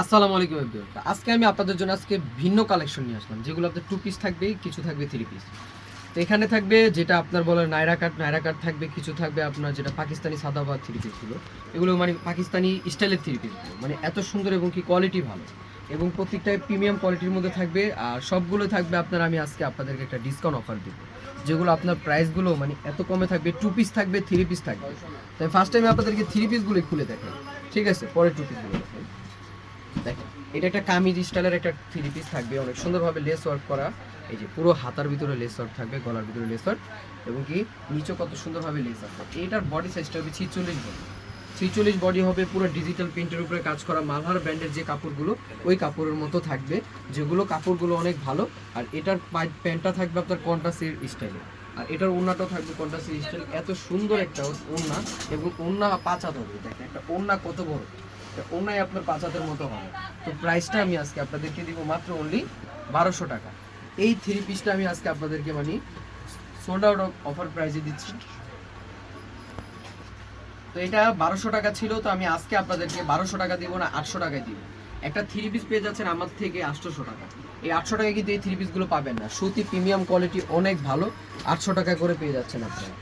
আসসালামু আলাইকুম এভরিওয়ান আজকে আমি আপনাদের জন্য আজকে ভিন্ন কালেকশন নিয়ে আসলাম যেগুলো আপনার টু পিস থাকবে, কিছু থাকবে থ্রি পিস তো এখানে থাকবে যেটা আপনার বলে নাইরা কাট নাইরা কাট থাকবে, কিছু থাকবে আপনার যেটা পাকিস্তানি সাদাবাদ থ্রি পিসগুলো এগুলো মানে পাকিস্তানি স্টাইলের থ্রি পিসগুলো মানে এত সুন্দর এবং কি কোয়ালিটি ভালো। এবং প্রত্যেকটা প্রিমিয়াম কোয়ালিটির মধ্যে থাকবে, আর সবগুলো থাকবে আপনার, আমি আজকে আপনাদেরকে একটা ডিসকাউন্ট অফার দিব। যেগুলো আপনার প্রাইসগুলো মানে এত কমে থাকবে টু পিস থাকবে থ্রি পিস থাকবে। তাই ফার্স্ট টাইম আপনাদেরকে থ্রি পিসগুলো খুলে দেখাই। ঠিক আছে, পরে টু পিসগুলো দেখাই। দেখেন, এটা একটা কামিজ স্টাইলের একটা থ্রি পিস থাকবে, অনেক সুন্দরভাবে লেস ওয়ার্ক করা। এই যে পুরো হাতার ভিতরে লেস ওয়ার্ক থাকবে, গলার ভিতরে লেস ওয়ার্ক এবং কি নিচে কত সুন্দরভাবে লেস আছে এটার বডি সাইজটা হবে ছিচল্লিশ বডি ছিচল্লিশ বডি হবে পুরো ডিজিটাল প্রিন্টের উপরে কাজ করা মালহার ব্র্যান্ডের যে কাপড়গুলো, ওই কাপড়ের মতো থাকবে, যেগুলো কাপড়গুলো অনেক ভালো। আর এটার প্যান্টটা থাকবে আপনার কন্টাসির স্টাইলে আর এটার ওড়নাটাও থাকবে কন্টাসির স্টাইল এত সুন্দর একটা ওড়না, এবং ওড়না পাঁচা হবে, দেখেন, একটা ওড়না কত বড়। এটা ওড়নাই আপনার পাঁচ হাতের মতো হবে। তো প্রাইসটা আমি আজকে আপনাদেরকে দিব মাত্র অনলি বারোশো টাকা। এই থ্রি পিসটা আমি আজকে আপনাদেরকে মানে সোল্ড আউট অফার প্রাইসে দিচ্ছি। তো এটা বারোশো টাকা ছিল, তো আমি আজকে আপনাদেরকে বারোশো টাকা দিব না, আটশো টাকায় দিব। একটা থ্রি পিস পেয়ে যাচ্ছেন আমার থেকে আটশোশো টাকা। এই আটশো টাকায় কিন্তু এই থ্রি পিসগুলো পাবেন না। সুতি প্রিমিয়াম কোয়ালিটি অনেক ভালো, আটশো টাকা করে পেয়ে যাচ্ছেন আপনারা।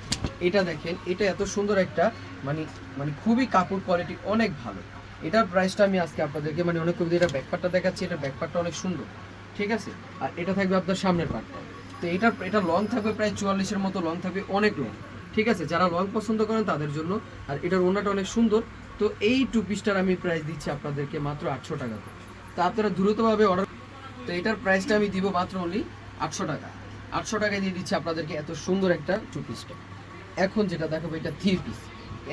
এটা দেখেন, এটা এত সুন্দর একটা মানে মানে খুবই কাপড় কোয়ালিটি অনেক ভালো। এটার প্রাইসটা আমি আজকে আপনাদেরকে মানে অনেক কবিতা এটা ব্যাকপারটা দেখাচ্ছি, এটা ব্যাকপারটা অনেক সুন্দর, ঠিক আছে? আর এটা থাকবে আপনার সামনের পার্টটা তো এটা এটা লং থাকবে প্রায় চুয়াল্লিশের মতো লং থাকবে অনেক লং ঠিক আছে? যারা লং পছন্দ করেন তাদের জন্য, আর এটার ওনাটা অনেক সুন্দর। তো এই টু পিসটার আমি প্রাইস দিচ্ছি আপনাদেরকে মাত্র আটশো টাকা তো আপনারা দ্রুতভাবে অর্ডার তো এটার প্রাইসটা আমি দিব মাত্র অনলি আটশো টাকা। আটশো টাকায় দিয়ে দিচ্ছি আপনাদেরকে এত সুন্দর একটা টু পিসটা এখন যেটা দেখাবো, এটা থ্রি পিস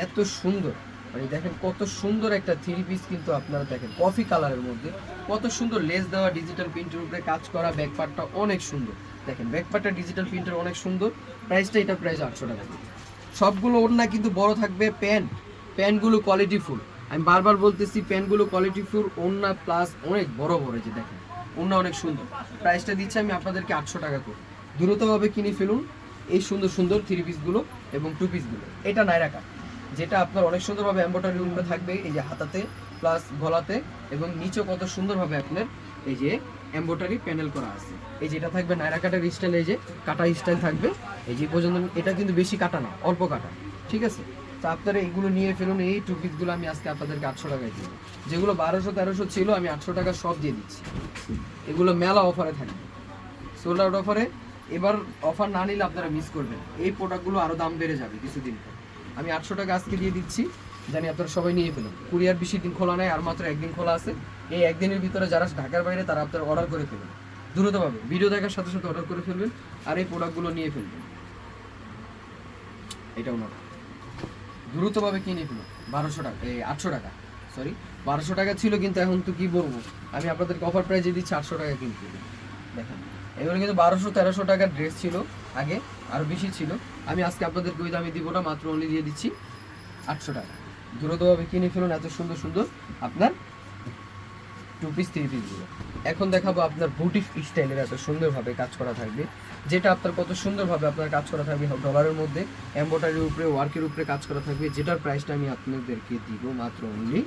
এত সুন্দর। মানে দেখেন কত সুন্দর একটা থ্রি পিস কিন্তু আপনারা দেখেন কফি কালারের মধ্যে। কত সুন্দর লেস দেওয়া ডিজিটাল প্রিন্টের উপরে কাজ করা ব্যাকপার্টটা অনেক সুন্দর। দেখেন ব্যাকপার্টটা ডিজিটাল প্রিন্টের অনেক সুন্দর। প্রাইসটা এটা প্রাইস আটশো টাকা। সবগুলো ওড়না কিন্তু বড় থাকবে প্যান্ট প্যান্টগুলো কোয়ালিটি ফুল আমি বারবার বলতেছি প্যান্টগুলো কোয়ালিটি ফুল ওড়না প্লাস অনেক বড় বড় যে দেখেন, ওড়না অনেক সুন্দর। প্রাইসটা দিচ্ছি আমি আপনাদেরকে আটশো টাকা করে। দ্রুতভাবে কিনে ফেলুন এই সুন্দর সুন্দর থ্রি পিসগুলো এবং টু পিসগুলো এটা নাইরা কাট যেটা আপনার অনেক সুন্দরভাবে এম্বোটারি উপরে থাকবে, এই যে হাতাতে প্লাস গলাতে এবং নিচে কত সুন্দরভাবে আপনার এই যে এম্বোটারি প্যানেল করা আছে। এই যেটা থাকবে নাইরা কাটার স্টাইল এই যে কাটা স্টাইল থাকবে। এই যে পর্যন্ত এটা কিন্তু বেশি কাটা না, অল্প কাটা, ঠিক আছে? তো আপনারা এইগুলো নিয়ে ফেলুন, এই টু পিসগুলো আমি আজকে আপনাদেরকে আটশো টাকায় দিব। যেগুলো বারোশো তেরোশো ছিল, আমি আটশো টাকা সব দিয়ে দিচ্ছি। এগুলো মেলা অফারে থাকবে। সোল্ড আউট অফারে এবার অফার না নিলে আপনারা মিস করবেন এই প্রোডাক্টগুলো আরও দাম বেড়ে যাবে কিছুদিন পর। আমি আটশো টাকা আজকে দিয়ে দিচ্ছি। জানি আপনারা সবাই নিয়ে ফেলুন। কুরিয়ার বেশি দিন খোলা নেই, আর মাত্র একদিন খোলা আছে। এই একদিনের ভিতরে যারা ঢাকার বাইরে, তারা আপনারা অর্ডার করে ফেলবেন দ্রুতভাবে ভিডিও দেখার সাথে সাথে অর্ডার করে ফেলবেন, আর এই প্রোডাক্টগুলো নিয়ে ফেলবেন। এটা ওনার। দ্রুতভাবে কিনে ফেলুন। বারোশো টাকা, এই আটশো টাকা সরি বারোশো টাকা ছিল, কিন্তু এখন তো কী বলব? আমি আপনাদেরকে অফার প্রাইজে দিচ্ছি আটশো টাকা কিনতে। দেখেন, এগুলো কিন্তু বারোশো, তেরোশো টাকার ড্রেস ছিল। আগে আরও বেশি ছিল। আমি আজকে আপনাদেরকে ওই দামে দিব না মাত্র অনলি দিয়ে দিচ্ছি আটশো টাকা। দ্রুতভাবে কিনে ফেলুন, এত সুন্দর সুন্দর আপনার টু পিস থ্রি পিসগুলো এখন দেখাবো আপনার বুটিক স্টাইলের এত সুন্দরভাবে কাজ করা থাকবে। যেটা আপনার কত সুন্দরভাবে আপনার কাজ করা থাকবে ডলারের মধ্যে এম্বোটারির উপরে ওয়ার্কের উপরে কাজ করা থাকবে। যেটার প্রাইসটা আমি আপনাদেরকে দিব মাত্র অনলি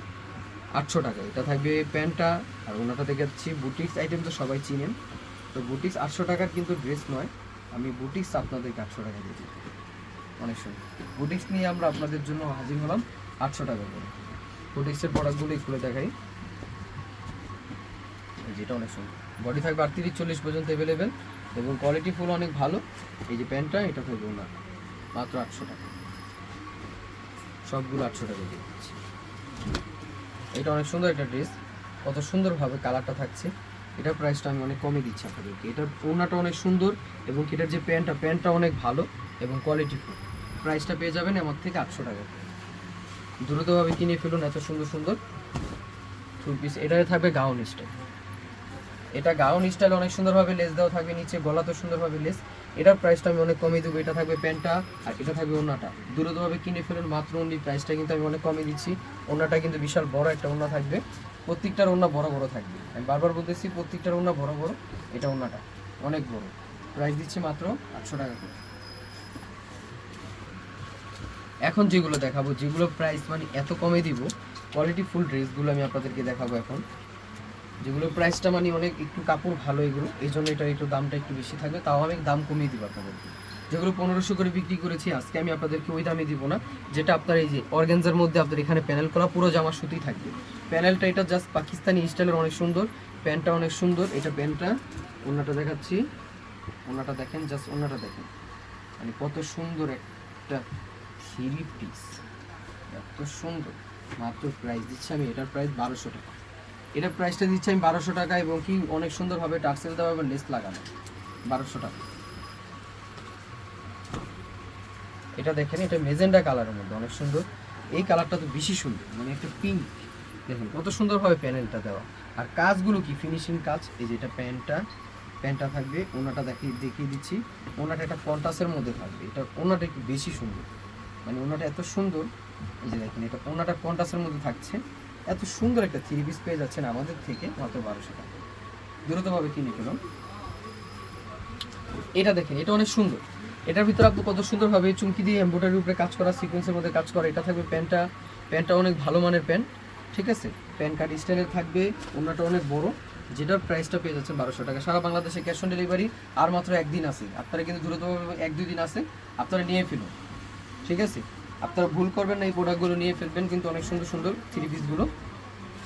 আটশো টাকা। এটা থাকবে প্যান্টটা, আর ওনাটা দেখাচ্ছি বুটিক্স আইটেম তো সবাই চিনেন। তো বুটিক্স আটশো টাকার কিন্তু ড্রেস নয়। আমি বুটিক্স আপনাদেরকে আটশো টাকা দিয়ে দিই। অনেক সময় বুটিক্স নিয়ে আমরা আপনাদের জন্য হাজির হলাম আটশো টাকা করে। বুটিক্সের প্রোডাক্টগুলোই খুলে দেখাই। যেটা অনেক সুন্দর। বডি থাকবে আটত্রিশ, চল্লিশ পর্যন্ত অ্যাভেলেবেল এবং কোয়ালিটি ফুল অনেক ভালো। এই যে প্যান্টটা, এটা থাকবে ওনার মাত্র আটশো টাকা। সবগুলো আটশো টাকা দিয়ে দিচ্ছি। এটা অনেক সুন্দর একটা ড্রেস কত সুন্দরভাবে কালারটা থাকছে। এটার প্রাইসটা আমি অনেক কমে দিচ্ছি আপনাদেরকে। এটার ওনাটা অনেক সুন্দর এবং এটার যে প্যান্টটা প্যান্টটা অনেক ভালো এবং কোয়ালিটি ফুল প্রাইসটা পেয়ে যাবেন আমার থেকে আটশো টাকা। দ্রুতভাবে কিনে ফেলুন, এত সুন্দর সুন্দর। টু পিস এটাতে থাকবে গাউন স্টাইল এটা গাউন স্টাইল অনেক সুন্দরভাবে লেস দেওয়া থাকবে নিচে, গলা তো সুন্দরভাবে লেস এটার প্রাইসটা আমি অনেক কমে দেবো, এটা থাকবে প্যান্টটা আর এটা থাকবে ওনাটা দ্রুতভাবে কিনে ফেলুন, মাত্র অনলি প্রাইসটা কিন্তু আমি অনেক কমে দিচ্ছি। ওনাটা কিন্তু বিশাল বড় একটা ওনা থাকবে। প্রত্যেকটার ওনা বড় বড় থাকবে। আমি বারবার বলতেছি, প্রত্যেকটার ওনা বড় বড়, এটা ওনাটা অনেক বড়। প্রাইস দিচ্ছি মাত্র আটশো টাকা করে। এখন যেগুলো দেখাবো, যেগুলো প্রাইস মানে এত কমে দিব কোয়ালিটি ফুল ড্রেসগুলো আমি আপনাদেরকে দেখাবো এখন। যেগুলো প্রাইসটা মানে অনেক একটু কাপড় ভালো এগুলো, এই জন্য এটা একটু দামটা একটু বেশি থাকবে, তাও আমি দাম কমিয়ে দিব আপনাদেরকে। যেগুলো পনেরোশো করে বিক্রি করেছি, আজকে আমি আপনাদেরকে ওই দামে দিব না, যেটা আপনার এই যে অর্গেনজার মধ্যে আপনার এখানে প্যানেল করা, পুরো জামা সুতিই থাকবে। প্যানেলটা এটা জাস্ট পাকিস্তানি স্টাইলের অনেক সুন্দর, প্যান্টটা অনেক সুন্দর, এটা প্যান্টটা ওনাটা দেখাচ্ছি ওনাটা দেখেন জাস্ট ওনাটা দেখেন। মানে কত সুন্দর একটা থ্রি পিস এত সুন্দর। মাত্র প্রাইস দিচ্ছি আমি, এটার প্রাইস বারোশো টাকা। এটার প্রাইসটা দিচ্ছি আমি বারোশো টাকা এবং কি অনেক সুন্দরভাবে টার্সেল দেওয়া এবং লেস লাগানো। বারোশো টাকা। এটা দেখেন, এটা মেজেন্ডা কালারের মধ্যে, অনেক সুন্দর। এই কালারটা তো বেশি সুন্দর মানে একটা পিঙ্ক দেখেন, কত সুন্দরভাবে প্যানেলটা দেওয়া। আর কাজগুলো কি? ফিনিশিং কাজ, এই যে এটা প্যান্টটা প্যান্টটা থাকবে, ওনাটা দেখিয়ে দেখিয়ে দিচ্ছি। ওনাটা একটা কন্টাসের মধ্যে থাকবে, এটা ওনাটা একটু বেশি সুন্দর। মানে ওনাটা এত সুন্দর, এই যে দেখেন, এটা ওনাটা কন্টাসের মধ্যে থাকছে। এত সুন্দর একটা থ্রি পিস পেয়ে যাচ্ছেন আমাদের থেকে, মাত্র বারোশো টাকা। দ্রুতভাবে কিনে ফেলুন। এটা দেখেন, এটা অনেক সুন্দর। এটার ভিতরে আপনি কত সুন্দরভাবে চুমকি দিয়ে এমব্রয়ডারির উপরে কাজ করা সিকোয়েন্সের মধ্যে কাজ করা, এটা থাকবে প্যান্টটা। প্যান্টটা অনেক ভালো মানের প্যান্ট, ঠিক আছে? প্যান্ট কার্ড স্টাইলের থাকবে ওনাটা অনেক বড়, যেটার প্রাইসটা পেয়ে যাচ্ছেন বারোশো টাকা। সারা বাংলাদেশে ক্যাশ অন ডেলিভারি আর মাত্র একদিন আছে। আপনারা কিন্তু দ্রুতভাবে এক দুই দিন আছে, আপনারা নিয়ে ফেলুন, ঠিক আছে? আপনারা ভুল করবেন না, এই প্রোডাক্টগুলো নিয়ে ফেলবেন, কিন্তু অনেক সুন্দর সুন্দর থ্রি পিসগুলো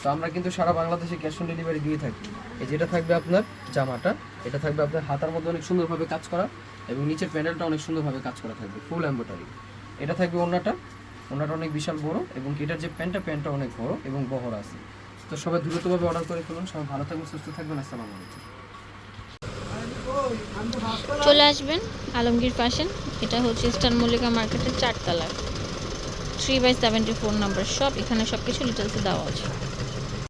তো আমরা কিন্তু সারা বাংলাদেশে ক্যাশ অন ডেলিভারি দিয়ে থাকি। এই যেটা থাকবে আপনার জামাটা, এটা থাকবে আপনার হাতার মধ্যে অনেক সুন্দরভাবে কাজ করা এবং নিচের প্যানেলটা অনেক সুন্দরভাবে কাজ করা থাকবে ফুল এম্ব্রয়ডারি এটা থাকবে ওনাটা ওনাটা অনেক বিশাল বড় এবং এটার যে প্যান্টটা প্যান্টটা অনেক বড় এবং বহর আছে। তো সবাই দ্রুতভাবে অর্ডার করে ফেলুন, সবাই ভালো থাকবেন, সুস্থ থাকবেন, আসসালামু আলাইকুম। চলে আসবেন আলমগীর ফ্যাশন এটা হচ্ছে ইস্টার্ন মল্লিকা মার্কেটের চারতলায় three by seventy four number shop এখানে সব কিছু ডিটেলসে দেওয়া আছে।